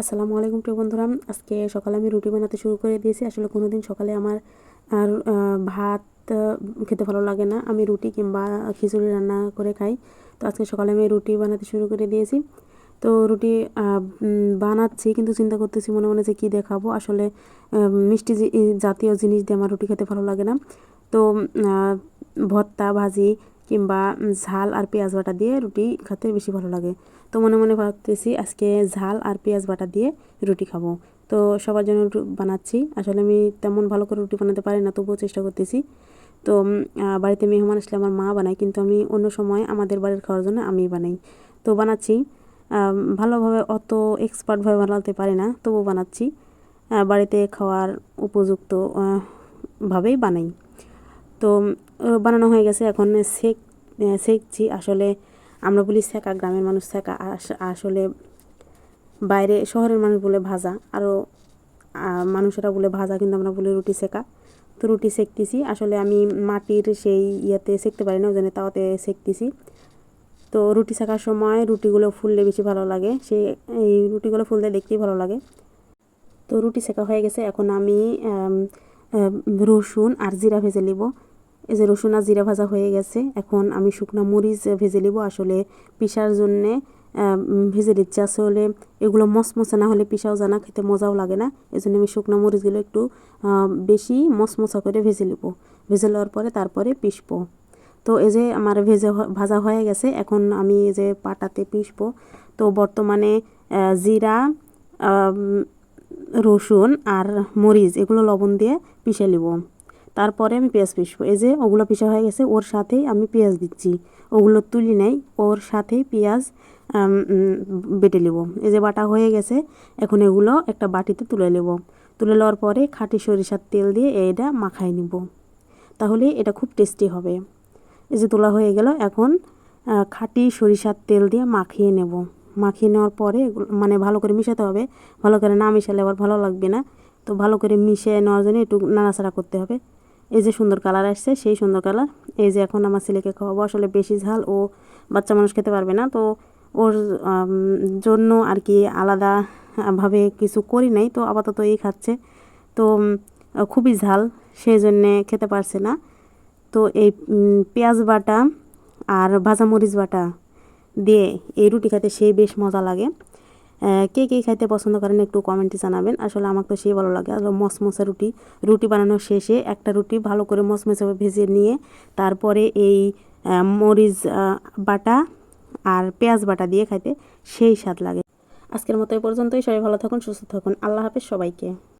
আসসালামু আলাইকুম প্রিয় বন্ধুরা। আজকে সকালে আমি রুটি বানাতে শুরু করে দিয়েছি। আসলে কোনো দিন সকালে আমার আর ভাত খেতে ভালো লাগে না। আমি রুটি কিংবা খিচুড়ি রান্না করে খাই। তো আজকে সকালে আমি রুটি বানাতে শুরু করে দিয়েছি। তো রুটি বানাচ্ছি কিন্তু চিন্তা করতেছি মনে মনে যে কী দেখাবো। আসলে মিষ্টি জাতীয় জিনিস দিয়ে আমার রুটি খেতে ভালো লাগে না। তো ভর্তা, ভাজি কিংবা ঝাল আর পেঁয়াজ বাটা দিয়ে রুটি খেতে বেশি ভালো লাগে। তো মনে মনে ভাবতেছি আজকে ঝাল আর পেঁয়াজ বাটা দিয়ে রুটি খাব। তো সবার জন্য রু- বানাচ্ছি। আসলে আমি তেমন ভালো করে রুটি বানাতে পারি না, তবুও চেষ্টা করতেছি। তো বাড়িতে মেহমান আসলে আমার মা বানায়, কিন্তু আমি অন্য সময় আমাদের বাড়ির খাওয়ার জন্য আমি বানাই। তো বানাচ্ছি। ভালোভাবে অত এক্সপার্টভাবে বানাতে পারি না তবু বানাচ্ছি। বাড়িতে খাওয়ার উপযুক্ত ভাবেই বানাই। তো বানানো হয়ে গেছে। এখন সেক আহ, সেকছি আসলে আমরা বলি সেকা গ্রামের মানুষ আস- আসলে বাইরে শহরের মানুষ বলে ভাজা আরও মানুষেরা বলে ভাজা কিন্তু আমরা বলি রুটি সেকা তো রুটি সেকতেছি আসলে আমি মাটির সেই ইয়েতে সেকতে পারি না ওই জন্য তাওতে সেকতেছি তো রুটি শেখার সময় রুটিগুলো ফুললে বেশি ভালো লাগে। সেই এই রুটিগুলো ফুললে দেখতেই ভালো লাগে। তো রুটি সেকা হয়ে গেছে। এখন আম, রসুন আর জিরা ভেজে নিব। এই যে রসুন আর জিরা ভাজা হয়ে গেছে, এখন আমি শুকনো মরিচ ভেজে নিব। আসলে পিসার জন্যে ভেজে দিচ্ছি আসলে এগুলো মসমসে না হলে পিসাও জানা, খেতে মজাও লাগে না। এই জন্য আমি শুকনো মরিচগুলো একটু বেশি মসমসা করে ভেজে নিব। ভেজে নেওয়ার পরে তারপরে পিসবো। তো এই যে আমার ভেজে ভাজা হয়ে গেছে, এখন আমি এই যে পাটাতে পিসবো। তো বর্তমানে জিরা রসুন আর মরিচ, এগুলো লবণ দিয়ে পিষে নিব। তারপরে আমি পেঁয়াজ পিসবো এই যে ওগুলো পিষা হয়ে গেছে, ওর সাথেই আমি পেঁয়াজ দিচ্ছি। ওগুলো তুলি নাই, ওর সাথেই পেঁয়াজ বেটে নিব। এই যে বাটা হয়ে গেছে, এখন এগুলো একটা বাটিতে তুলে নেব। তুলে নেওয়ার পরে খাঁটি সরিষার তেল দিয়ে এটা মাখাই নিব। তাহলে এটা খুব টেস্টি হবে। এই যে তোলা হয়ে গেল, এখন খাঁটি সরিষার তেল দিয়ে মাখিয়ে নেব। মাখিয়ে নেওয়ার পরে মানে ভালো করে মিশাতে হবে। ভালো করে না মিশালে আবার ভালো লাগবে না। তো ভালো করে মিশিয়ে নেওয়ার জন্য একটু নাড়াচাড়া করতে হবে। এই যে সুন্দর কালার আসছে, সেই সুন্দর কালার। এই যে এখন আমার ছেলেকে খাওয়াবো, আসলে বেশি ঝাল, ও বাচ্চা মানুষ খেতে পারবে না। তো ওর জন্য আর কি আলাদা ভাবে কিছু করি নাই, তো আপাতত এই খাচ্ছে। তো খুবই ঝাল সেই জন্যে খেতে পারছে না। তো এই পেঁয়াজ বাটা আর ভাজা মরিচ বাটা দিয়ে এই রুটি খেতে সেই বেশ মজা লাগে। কে কে খাইতে পছন্দ করেন একটু কমেন্টে জানাবেন। আসলে আমার তো সেই ভালো লাগে। আসলে মসমসা রুটি রুটি বানানোর শেষে একটা রুটি ভালো করে মসমসে ভেজে নিয়ে তারপরে এই মরিচ বাটা আর পেঁয়াজ বাটা দিয়ে খাইতে সেই স্বাদ লাগে। আজকের মতো এই পর্যন্তই। সবাই ভালো থাকুন, সুস্থ থাকুন। আল্লাহ হাফেজ সবাইকে।